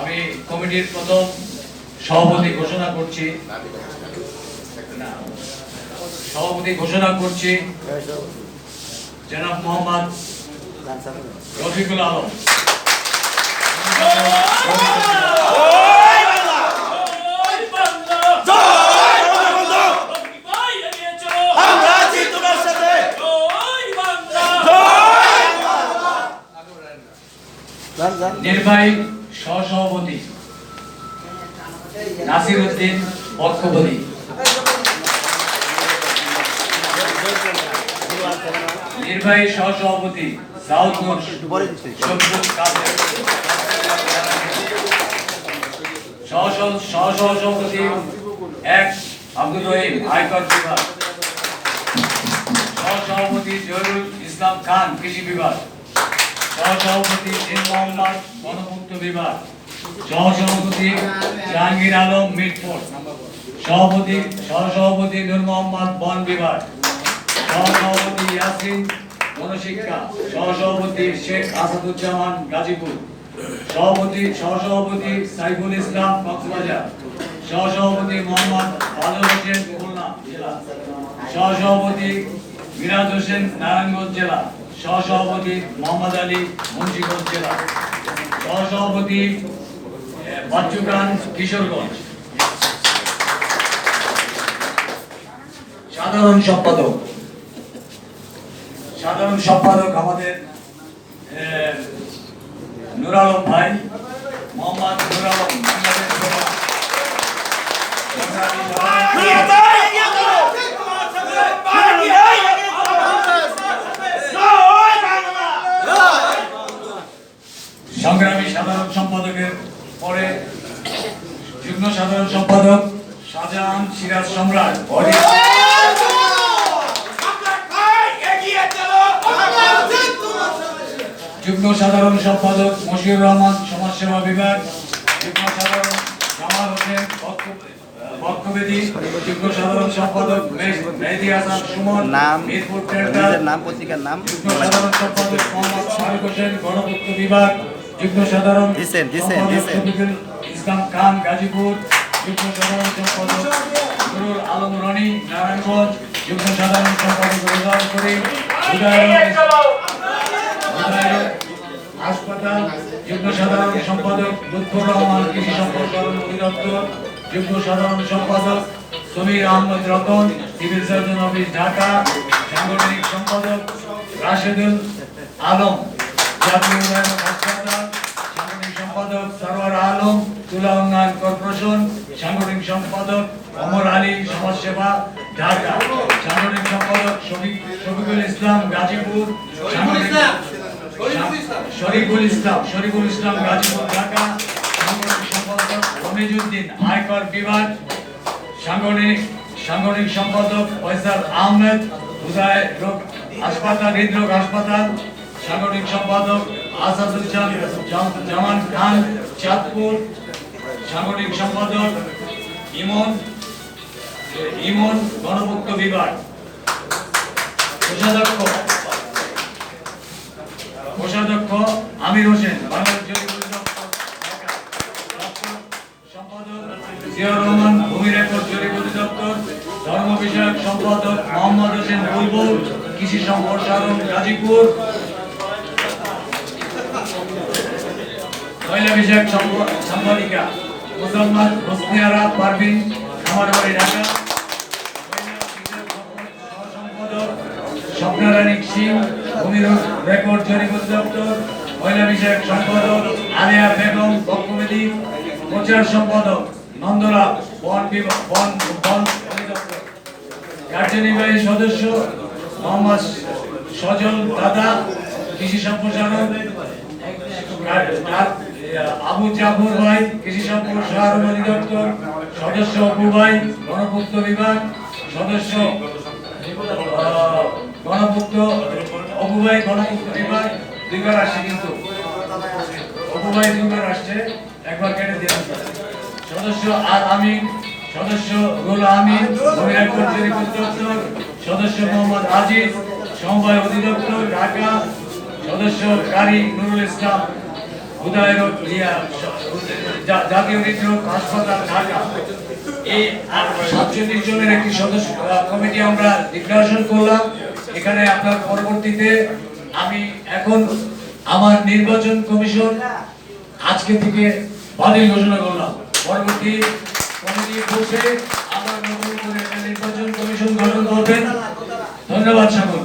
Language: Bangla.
আমি কমিটির প্রথম সভাপতি ঘোষণা করছি। সভাপতি ঘোষণা করছি জনাব মোহাম্মদ রফিকুল আলম। নির্বাহী সহসভাপতি নাসির উদ্দিন বক্ষপতি নির্বাহী সহসভাপতি সহসভাপতি এক আব্দুল রহিম আয়কর বিভাগ। সহসভাপতি জহিরুল ইসলাম খান, কৃষি বিভাগ। সহসভাপতি বিভাগ, সহসভাপতি জাহাঙ্গীর আলম মিরপুর, সভাপতি সহসভাপতি নূর মোহাম্মদ বন বিভাগ, সহসভাপতি সহসভাপতি শেখ আসাদুজ্জামান গাজীপুর, সভাপতি সহসভাপতি সাইফুল ইসলাম কক্সবাজার, সহসভাপতি মোহাম্মদ বাদল হোসেন জেলা, সহসভাপতি মিরাজ হোসেন নারায়ণগঞ্জ জেলা। সহসভাপতি মোহাম্মদ আলী মুন্সিগঞ্জ জেলা। সহসভাপতি এ, বাচ্চু খান কিশোরগঞ্জ। সাধারণ সম্পাদক। সাধারণ সম্পাদক আমাদের নুর আলম ভাই মোহাম্মদ নুর আলম। বাংলাদেশ যুগ্ম সাধারণ সম্পাদক শাহজাহান সিরাজ সম্রাট যুগ্ম সাধারণ সম্পাদক মশিউর রহমান সমাজসেবা বিভাগ। যুগ্ম সাধারণ জামাল হোসেন বক্তব্যবেদী যুগ্ম সাধারণ সম্পাদক মেহেদী হাসান সুমন নাম মিরপুর নিজের নাম পত্রিকার নাম। যুগ্ম সাধারণ সম্পাদক মোহাম্মদ ফারুক হোসেন গণপূর্ত বিভাগ। যুগ্ম সাধারণ দিছেন, দিছেন, দিছেন। ইসলাম খান, গাজীপুর, যুগ্ম সাধারণ সম্পাদক নুরুল আলম রনি, নারায়ণগঞ্জ, যুগ্ম সাধারণ সম্পাদক হাসপাতাল, যুগ্ম সাধারণ সম্পাদক লুৎফর রহমান, কৃষি অধিদপ্তর, যুগ্ম সাধারণ সম্পাদক Samir Ahmed Ratan, civil surgeon office Dhaka, সাংগঠনিক সম্পাদক রাশেদুল আলম, জাতীয় উন্নয়ন হাসপাতাল সাংগঠনিক সম্পাদক সরওয়ার আলম তুলা উন্নয়ন কর্পোরেশন সাংগঠনিক সম্পাদক অমর আলী সমাজসেবা ঢাকা। সাংগঠনিক সম্পাদক শফিক শফিকুল ইসলাম গাজীপুর। শরীফুল ইসলাম শরীফুল ইসলাম গাজীপুর ঢাকা। সাংগঠনিক সম্পাদক রমিজউদ্দিন আয়কর বিভাগ। সাংগঠনিক সাংগঠনিক সম্পাদক ফয়সাল আহমেদ উদয় রোগ হাসপাতাল হৃদরোগ হাসপাতাল। সাংগঠনিক সম্পাদক আসাদুজ্জামান জামান খান চাঁদপুর। সাংগঠনিক সম্পাদক ইমন ইমন গণপূর্ত বিভাগ, কোষাধ্যক্ষ কোষাধ্যক্ষ আমির হোসেন রহমান ধর্ম বিষয়ক সম্পাদক মোহাম্মদ হোসেন বুলবুল, কৃষি সম্প্রসারণ গাজীপুর মহিলা বিষয়ক সম্পাদিকা। মুসলমান হোসনিয়ারা পারভিন খামারবাড়ি ঢাকা। মহিলা স্বপ্নারানী সিং ভূমি রেকর্ড জরিপ অধিদপ্তর, মহিলা বিষয়ক সম্পাদক আলিয়া বেগম বক্তবেদী প্রচার সম্পাদক নন্দলাল বন বন বন কার্যনির্বাহী সদস্য মোহাম্মদ সজল দাদা, কৃষি সম্প্রসারণ আবু জাফর ভাই কৃষি সম্পদ সম্প্রসারণ অধিদপ্তর, সদস্য অপু ভাই, গণপূর্ত বিভাগ, সদস্য গণপূর্ত অপু ভাই, গণপূর্ত বিভাগ, দুইবার আসছে কিন্তু। অপু ভাই দুইবার আসছে, একবার কেটে দিয়ে সদস্য আর আমিন, সদস্য রুল আমিন অধিদপ্তর সদস্য মোহাম্মদ আজিজ, সমবায় অধিদপ্তর, ঢাকা, সদস্য কারি নুরুল ইসলাম। এই একটি সদস্য কমিটি আমরা ডিক্লারেশন করলাম এখানে আপনার পরবর্তীতে আমি এখন আমার নির্বাচন কমিশন আজকে থেকে বাতিল ঘোষণা করলাম পরবর্তী কমিটি বসে আবার নতুন করে নির্বাচন কমিশন গঠন করবেন ধন্যবাদ সকল